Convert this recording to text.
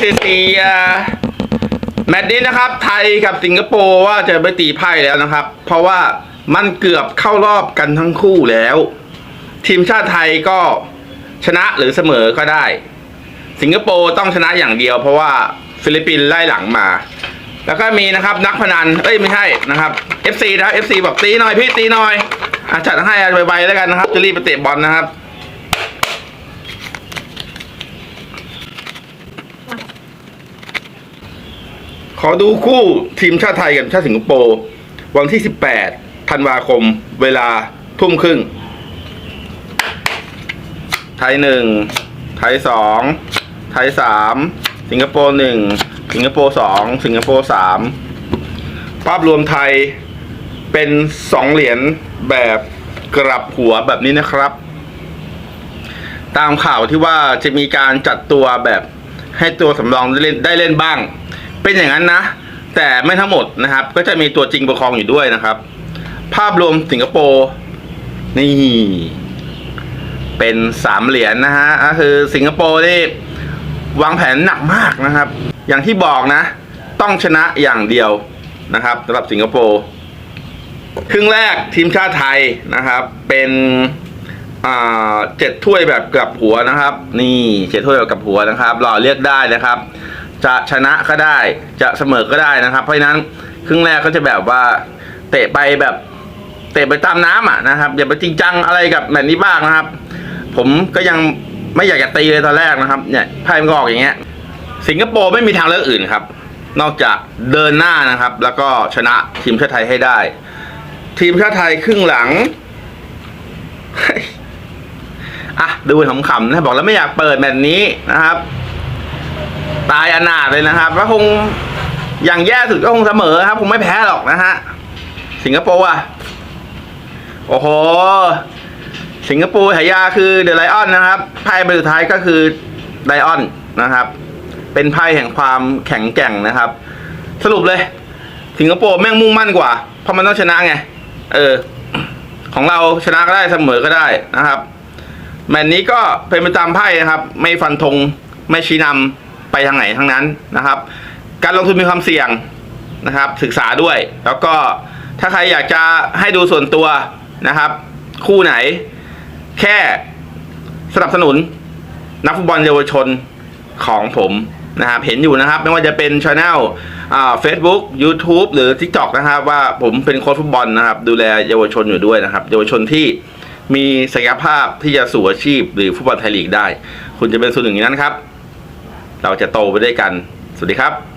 เซียแมตช์นี้นะครับ ไทยกับสิงคโปร์ว่าจะไปตีไพ่แล้วนะครับ เพราะว่ามันเกือบเข้ารอบกันทั้งคู่แล้ว ทีมชาติไทยก็ชนะหรือเสมอก็ได้ สิงคโปร์ต้องชนะอย่างเดียว เพราะว่าฟิลิปปินส์ไล่หลังมา แล้วก็มีนะครับนักพนันเอ้ยไม่ใช่นะครับ FC นะครับ FC บอกตีหน่อยพี่ตีหน่อยอะจัดให้ไวๆแล้วกันนะครับจะรีบไปเตะบอลนะครับ ขอดูคู่ทีมชาติไทยกับชาติสิงคโปร์วันที่ 18 ธันวาคม เวลาทุ่มครึ่ง ไทยหนึ่ง ไทยสอง ไทยสาม สิงคโปร์หนึ่ง สิงคโปร์สอง สิงคโปร์สาม ภาพรวมไทยเป็นสองเหรียญแบบกลับหัวแบบนี้นะครับ ตามข่าวที่ว่าจะมีการจัดตัวแบบให้ตัวสำรองได้เล่นได้เล่นบ้าง เป็นอย่างนั้นนะ แต่ไม่ทั้งหมดนะครับ ก็จะมีตัวจริงประคองอยู่ด้วยนะครับ ภาพรวมสิงคโปร์นี่ เป็นสามเหรียญนะฮะก็คือสิงคโปร์นี่วางแผนหนักมากนะครับ อย่างที่บอกนะ ต้องชนะอย่างเดียวนะครับสำหรับสิงคโปร์ครึ่งแรกทีมชาติไทยนะครับ เป็นเจ็ดถ้วยแบบกลับหัวนะครับ นี่เจ็ดถ้วยแบบกลับหัวนะครับรอเรียกได้นะครับ จะชนะก็ได้ จะเสมอก็ได้นะครับ เพราะฉะนั้นครึ่งแรกก็จะแบบว่าเตะไปแบบเตะไปตามน้ำอะนะครับอย่าไปจริงจังอะไรกับแบบนี้บ้างนะครับ ผมก็ยังไม่อยากจะตีเลยตอนแรกนะครับเนี่ยไพ่มันก็ออกอย่างเงี้ย สิงคโปร์ไม่มีทางเลือกอื่นครับ นอกจากเดินหน้านะครับ แล้วก็ชนะทีมชาติไทยให้ได้ ทีมชาติไทยครึ่งหลังอะดูขำๆนะบอกแล้วไม่อยากเปิดแบบนี้นะครับ ตายอนาถเลยนะครับก็คงอย่างแย่สุดก็คงเสมอครับ คงไม่แพ้หรอกนะฮะ สิงคโปร์อะ โอ้โห สิงคโปร์ฉายาคือเดอะไลออนนะครับ ไพ่ใบสุดท้ายก็คือไลออนนะครับ เป็นไพ่แห่งความแข็งแกร่งนะครับ สรุปเลย สิงคโปร์แม่งมุ่งมั่นกว่า เพราะมันต้องชนะไง เออ ของเราชนะก็ได้เสมอก็ได้นะครับแมตช์นี้ก็เป็นไปตามไพ่นะครับ ไม่ฟันธงไม่ชี้นำ ไปทางไหนทั้งนั้นนะครับ การลงทุนมีความเสี่ยงนะครับ ศึกษาด้วย แล้วก็ถ้าใครอยากจะให้ดูส่วนตัวนะครับ คู่ไหน แค่สนับสนุน นักฟุตบอลเยาวชนของผมนะครับเห็นอยู่นะครับ ไม่ว่าจะเป็นช anel อ่า Facebook YouTube หรือ TikTok นะครับ ว่าผมเป็นโค้ชฟุตบอลนะครับ ดูแลเยาวชนอยู่ด้วยนะครับ เยาวชนที่มีศักยภาพที่จะสู่อาชีพ หรือฟุตบอลไทยลีกได้ คุณจะเป็นส่วนหนึ่งในนั้นครับ เราจะโตไปด้วยกัน สวัสดีครับ